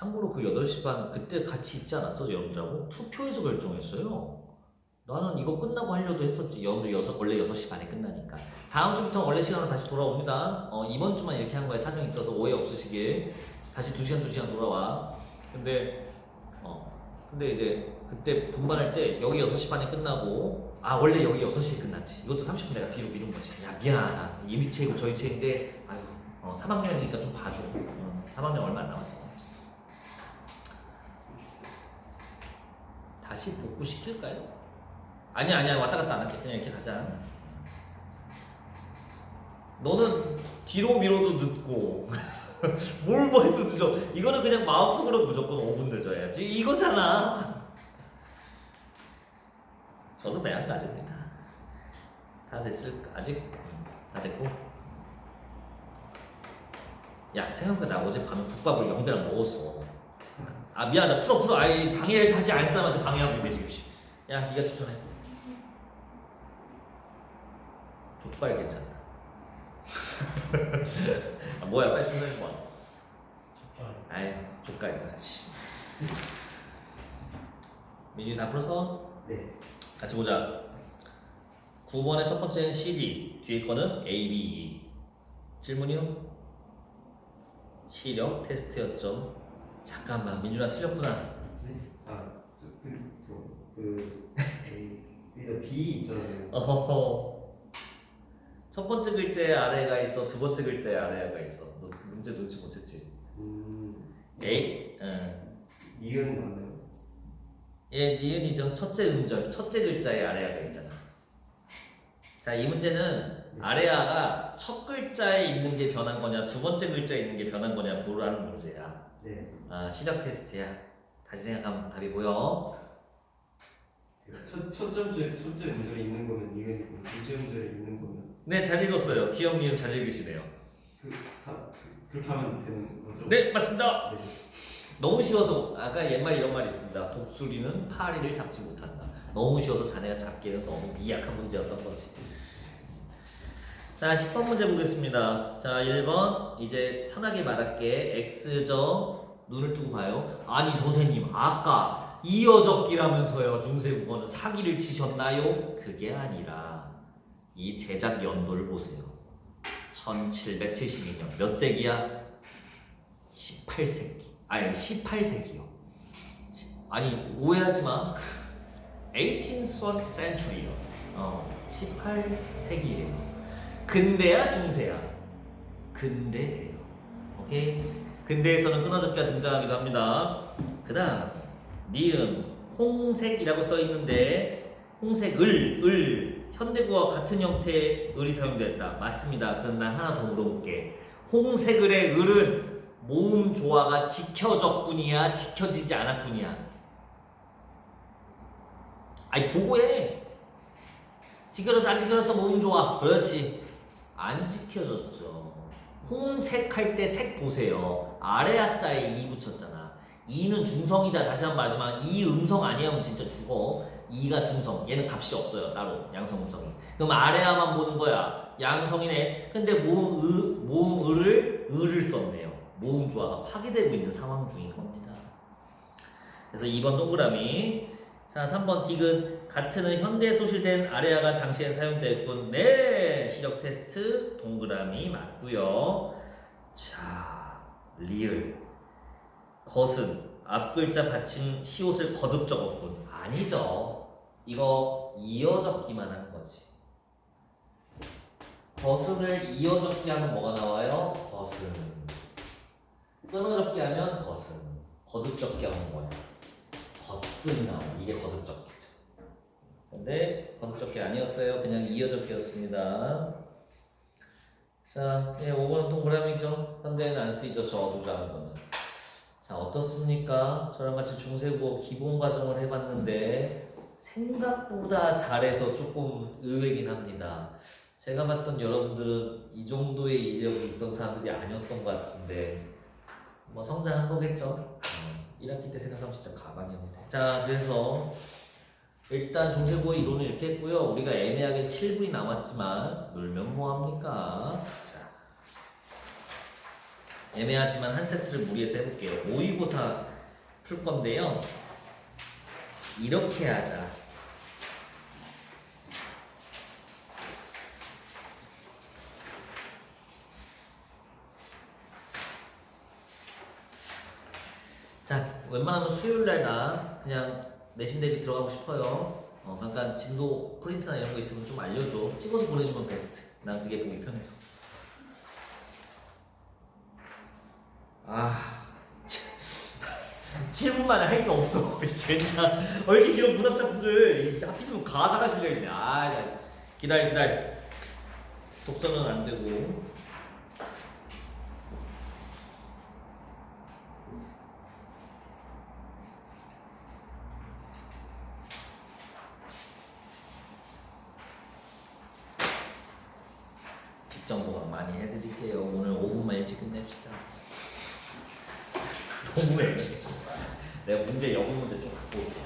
참고로 그 8시 반 그때 같이 있지 않았어 여러분들하고? 투표에서 결정했어요. 나는 이거 끝나고 하려도 했었지. 여러분들 여섯, 원래 6시 반에 끝나니까. 다음 주부터 원래 시간으로 다시 돌아옵니다. 어, 이번 주만 이렇게 한 거에 사정이 있어서 오해 없으시길. 다시 2시간, 2시간 돌아와. 근데, 어, 근데 이제 그때 분반할 때 여기 6시 반에 끝나고, 아, 원래 여기 6시에 끝났지. 이것도 30분 내가 뒤로 미룬 거지. 야, 미안하다. 이리 채이고 저희 채인데, 아유, 어, 3학년이니까 좀 봐줘. 어, 3학년 얼마 안 남았어. 다시 복구시킬까요? 아니야 아니야. 왔다 갔다 안 할게. 그냥 이렇게 가자. 너는 뒤로 미뤄도 늦고 뭘 뭐 해도 늦어. 이거는 그냥 마음속으로 무조건 5분 늦어야지. 이거잖아. 저도 매한 가지입니다. 다 됐을 아직? 음, 다 됐고. 야 생각보다 나 어젯밤에 국밥을 영배랑 먹었어 아 미안하다. 풀어 풀어. 아이 방해를 하지 않을 사람한테 방해하고 있네 지금 씨. 야 네가 추천해. 족발 괜찮다. 아 뭐야 빨리 추천해 봐 아이 족발이다 씨. 민준이 다 풀었어? 네. 같이 보자. 9번의 첫 번째는 CD 뒤에 거는 A, B, E. 질문이요? 시력 테스트였죠 잠깐만 민준아 틀렸구나 네. 아, 저, 그, 저, 그, 그, 일단 B 있잖아요. 어허허. 첫 번째 글자에 아래가 있어, 두 번째 글자에 아래가 있어. 너 문제 놓지 못했지? 음, 에이, 응. 이은 맞나요? 얘 니은이죠. 첫째 음절, 첫째 글자에 아래아가 있잖아. 자, 이 문제는 아래아가 첫 글자에 있는 게 변한 거냐, 두 번째 글자에 있는 게 변한 거냐, 보라는 문제야. 네. 아, 시력 테스트야. 다시 생각하면 답이 보여. 첫, 첫 점째, 첫째 음절에 있는 거면 이은이고, 둘째 음절에 있는 거면 네, 잘 읽었어요. 기억 니은 잘 읽으시네요. 그, 다, 그, 그렇게 하면 되는 거죠? 네, 맞습니다. 네. 너무 쉬워서 아까 옛말 이런 말이 있습니다. 독수리는 파리를 잡지 못한다. 너무 쉬워서 자네가 잡기에는 너무 미약한 문제였던 거지. 자, 10번 문제 보겠습니다. 자, 1번 이제 편하게 말할게. X점 눈을 뜨고 봐요. 아니 선생님 아까 이어적기라면서요. 중세국어는 사기를 치셨나요? 그게 아니라 이 제작 연도를 보세요. 1772년 몇 세기야? 18세기. 아니 18세기요. 아니 오해하지 마. 18th century요. 어, 18세기예요. 근대야 중세야. 근대예요. 오케이. 근대에서는 끊어적기가 등장하기도 합니다. 그 다음 니은 홍색이라고 써 있는데 홍색 을, 을 현대구와 같은 형태의 을이 사용됐다. 맞습니다. 그럼 난 하나 더 물어볼게. 홍색을의 을은 모음 조화가 지켜졌군이야, 지켜지지 않았군이야. 아니 보고 해. 지켜졌어, 안 지켜졌어, 모음 조화. 그렇지. 안 지켜졌죠. 홍색 할 때 색 보세요. 아래 하자에 이 붙였잖아. 이는 중성이다. 다시 한 번 말하지만 이 음성 아니하면 진짜 죽어. 이가 중성. 얘는 값이 없어요. 따로 양성 음성이. 그럼 아래야만 보는 거야. 양성이네. 근데 모음 의, 모음 을을 을을 썼네요. 모음 조화가 파괴되고 있는 상황 중인 겁니다. 그래서 2번 동그라미. 자, 3번 디귿. 같은 현대에 소실된 아래아가 당시에 사용됐군. 네, 시력 테스트 동그라미 맞고요. 자, 리을. 것은 앞 글자 받침 시옷을 거듭 적었군. 아니죠. 이거 이어 적기만 한 거지. 것은을 이어 적기 하면 뭐가 나와요? 것은. 끊어 적기 하면 것은. 거듭 적기 하면 뭐야? 것은 나와. 이게 거듭 적기죠. 근데 거듭 적기 아니었어요. 그냥 이어 적기였습니다. 자, 예, 5번은 동그라미죠. 현대에는 안 쓰이죠. 저 어두자는 거는. 자, 어떻습니까? 저랑 같이 중세국어 기본 과정을 해봤는데 생각보다 잘해서 조금 의외긴 합니다. 제가 봤던 여러분들은 이 정도의 이력이 있던 사람들이 아니었던 것 같은데 뭐 성장한 거겠죠? 어, 1학기 때 생각하면 진짜 가방이었는데 자 그래서 일단 중세국어 이론을 이렇게 했고요 우리가 애매하게 7분이 남았지만 놀면 뭐합니까? 자 애매하지만 한 세트를 무리해서 해볼게요. 모의고사 풀 건데요. 이렇게 하자. 자, 웬만하면 수요일 날나 그냥 내신 대비 들어가고 싶어요. 어, 잠깐 진도 프린트나 이런 거 있으면 좀 알려줘. 찍어서 보내주면 베스트. 난 그게 보기 편해서. 아, 7분 만에 할 게 없어. 진짜. 어, 이렇게 이런 문학 작품들 하필이면 가사가 실려 있네. 아, 나 기다려, 기다려. 독서는 안 되고. 보강 많이 해드릴게요. 오늘 5분만 일찍 끝냅시다. 너무해. 내가 문제 여분 문제 좀 갖고 올게.